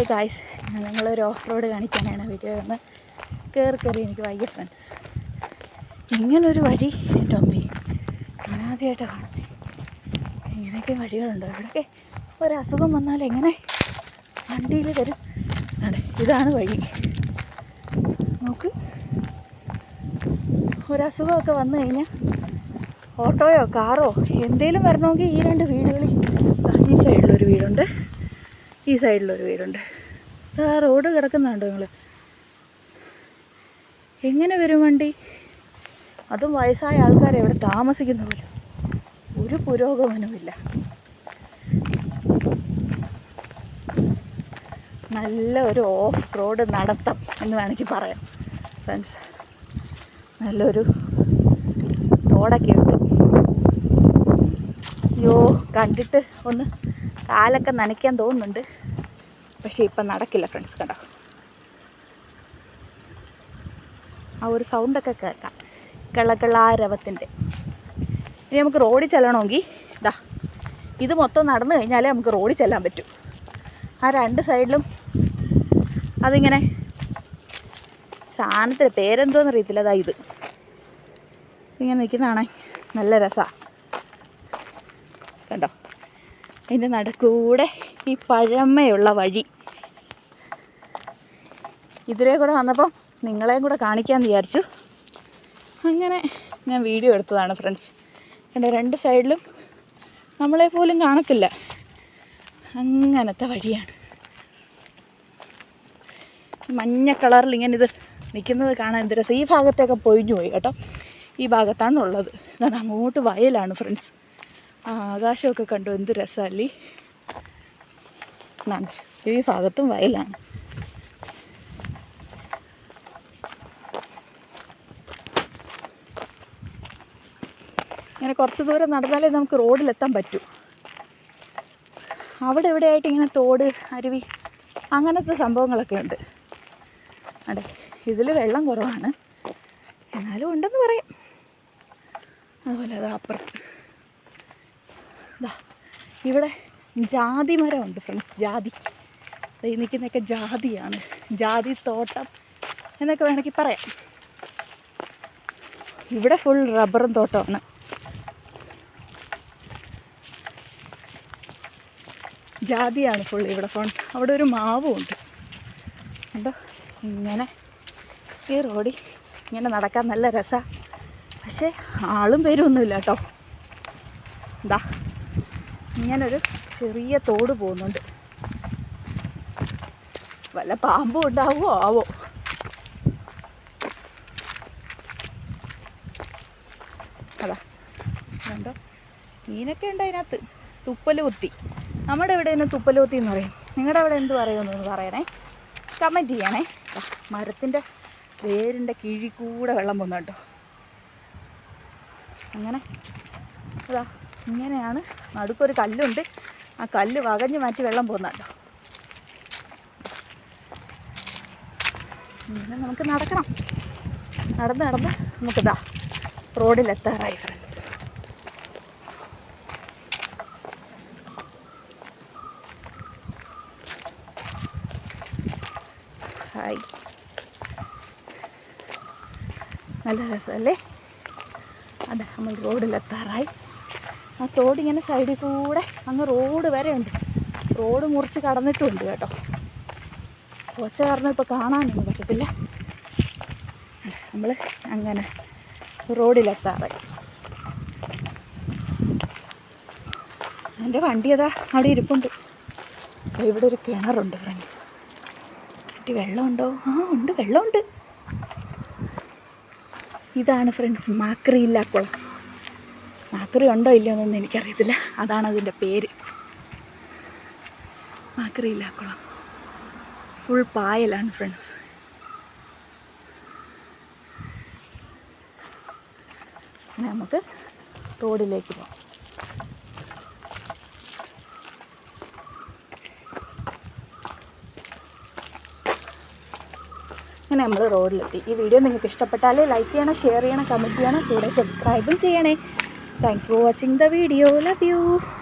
ഹേ guys ഞങ്ങളൊരു off road കാണിക്കാനാണ് video ഒന്ന് കയറി കയറി എനിക്ക് വയ്യ ഫ്രണ്ട്സ് ഇങ്ങനൊരു വഴി എന്റെ അമ്മി. ഞാൻ ആദ്യമായിട്ടാണ് കാണുന്നത് ഇങ്ങനെയൊക്കെ വഴികളുണ്ടോ. ഇവിടെയൊക്കെ ഒരസുഖം വന്നാൽ എങ്ങനെ വണ്ടിയിൽ വരും? അതെ ഇതാണ് വഴി. നോക്ക്. ഒരസുഖമൊക്കെ വന്നു കഴിഞ്ഞാൽ ഓട്ടോയോ കാറോ എന്തേലും വരണമെങ്കിൽ ഈ രണ്ട് വീടുകളിൽ ദാ ഈ സൈഡിലൊരു വീടുണ്ട് ഈ സൈഡിലൊരു വീടുണ്ട് ആ റോഡ് കിടക്കുന്നുണ്ടോ നിങ്ങൾ എങ്ങനെ വരും വണ്ടി? അതും വയസ്സായ ആൾക്കാരെ ഇവിടെ താമസിക്കുന്ന പോലും. ഒരു പുരോഗമനവുമില്ല നല്ല ഒരു ഓഫ് റോഡ് നടത്തം എന്ന് വേണമെങ്കിൽ പറയാം. ഫ്രണ്ട്സ് നല്ലൊരു തോടൊക്കെ ഉണ്ട്. അയ്യോ കണ്ടിട്ട് ഒന്ന് കാലൊക്കെ നനയ്ക്കാൻ തോന്നുന്നുണ്ട്. പക്ഷേ ഇപ്പം നടക്കില്ല ഫ്രണ്ട്സ് കണ്ടോ? ആ ഒരു സൗണ്ടൊക്കെ കേൾക്കാം. കിളകളാരവത്തിന്റെ ഇനി നമുക്ക് റോഡിൽ ചെല്ലണമെങ്കിൽ ഇതാ ഇത് മൊത്തം നടന്നു കഴിഞ്ഞാലേ നമുക്ക് റോഡിൽ ചെല്ലാൻ പറ്റൂ. ആ രണ്ട് സൈഡിലും അതിങ്ങനെ സാധനത്തിന് പേരെന്തോന്ന് അറിയത്തില്ല. അതാ ഇത്. ഇങ്ങനെ നിൽക്കുന്നതാണേ. നല്ല രസമാണ് കണ്ടോ? അതിന്റെ നടക്കൂടെ ഈ പഴമയുള്ള വഴി. ഇതിലേ കൂടെ വന്നപ്പം നിങ്ങളെയും കൂടെ കാണിക്കാൻ വിചാരിച്ചു. അങ്ങനെ ഞാൻ വീഡിയോ എടുത്തതാണ് ഫ്രണ്ട്സ്. എന്റെ രണ്ട് സൈഡിലും നമ്മളെ പോലും കാണത്തില്ല. അങ്ങനത്തെ വഴിയാണ്. മഞ്ഞ കളറിൽ ഇങ്ങനെ ഇത് നിൽക്കുന്നത് കാണാൻ എന്ത് ഈ ഭാഗത്തേക്ക് പൊഴിഞ്ഞു പോയി കേട്ടോ. ഈ ഭാഗത്താണ് ഉള്ളത് അങ്ങോട്ട് വയലാണ് ഫ്രണ്ട്സ്. ആ ആകാശമൊക്കെ കണ്ടു. എന്ത് രസമല്ലേ ഈ ഭാഗത്തും വയലാണ്. ഇങ്ങനെ കുറച്ച് ദൂരം നടന്നാലേ നമുക്ക് റോഡിലെത്താൻ പറ്റൂ. അവിടെ എവിടെയായിട്ട് ഇങ്ങനെ തോട് അരുവി അങ്ങനത്തെ സംഭവങ്ങളൊക്കെ ഉണ്ട്. അതെ ഇതിൽ വെള്ളം കുറവാണ്. എന്നാലും ഉണ്ടെന്ന് പറയും. അതുപോലെ അത് അപ്പുറത്ത് ദാ ഇവിടെ ജാതി മരമുണ്ട് ഫ്രണ്ട്സ് ജാതി നിൽക്കുന്നൊക്കെ ജാതിയാണ് ജാതി തോട്ടം എന്നൊക്കെ വേണമെങ്കിൽ പറയാം. ഇവിടെ ഫുൾ റബ്ബറും തോട്ടമാണ് ജാതിയാണ് ഫുൾ ഇവിടെ ഫോൺ അവിടെ ഒരു മാവും ഉണ്ട്. കണ്ടോ? ഇങ്ങനെ ഈ റോഡി ഇങ്ങനെ നടക്കാൻ നല്ല രസമാണ് പക്ഷേ ആളും പേരും ഒന്നുമില്ല കേട്ടോ. എന്താ ഇങ്ങനൊരു ചെറിയ തോട് പോകുന്നുണ്ട്. വല്ല പാമ്പും ഉണ്ടാവോ ആവോ? അതാ. കണ്ടോ? മീനൊക്കെ ഉണ്ട് അതിനകത്ത്. തുപ്പലുകുത്തി നമ്മുടെ ഇവിടെ നിന്ന് തുപ്പലുകുത്തി എന്ന് പറയും. നിങ്ങളുടെ അവിടെ എന്ത് എന്ന് പറയണേ? കമന്റ് ചെയ്യണേ. മരത്തിന്റെ വേരിന്റെ കീഴിൽ കൂടെ വെള്ളം പോകുന്നുണ്ടോ അങ്ങനെ. അതാ. ഇങ്ങനെയാണ്. നടുക്കൊരു കല്ലുണ്ട്. ആ കല്ല് വകഞ്ഞ് മാറ്റി വെള്ളം പോകുന്ന കേട്ടോ ഇങ്ങനെ നമുക്ക് നടക്കണം. നടന്ന് നടന്ന് നമുക്കിതാ റോഡിലെത്താറായി ഫ്രണ്ട്സ് ഹായ്. നല്ല രസമല്ലേ അതെ നമ്മൾ റോഡിലെത്താറായി. ആ തോടിങ്ങനെ സൈഡിൽ കൂടെ അങ്ങ് റോഡ് വരെ ഉണ്ട്. റോഡ് മുറിച്ച് കടന്നിട്ടുണ്ട് കേട്ടോ. ഒച്ച കാരണം ഇപ്പോൾ കാണാനൊന്നും പറ്റത്തില്ല. നമ്മൾ അങ്ങനെ റോഡിലെത്താറ് എന്റെ വണ്ടി അതാ അവിടെ ഇരിപ്പുണ്ട്. ഇവിടെ ഒരു കിണറുണ്ട് ഫ്രണ്ട്സ് കുട്ടി വെള്ളമുണ്ടോ? ആ ഉണ്ട് വെള്ളമുണ്ട്. ഇതാണ് ഫ്രണ്ട്സ് മാക്രിയില്ല കുളം മാക്രി ഉണ്ടോ ഇല്ലയോ എന്നൊന്നും എനിക്കറിയത്തില്ല. അതാണ് അതിന്റെ പേര്. മാക്രിയില്ല കുളം ഫുൾ പായലാണ് ഫ്രണ്ട്സ് നമുക്ക് റോഡിലേക്ക് പോകാം അങ്ങനെ നമ്മൾ റോഡിലെത്തി. ഈ വീഡിയോ നിങ്ങൾക്ക് ഇഷ്ടപ്പെട്ടാൽ ലൈക്ക് ചെയ്യണം ഷെയർ ചെയ്യണം കമന്റ് ചെയ്യണം കൂടെ സബ്സ്ക്രൈബും ചെയ്യണേ. Thanks for watching the video. Love you.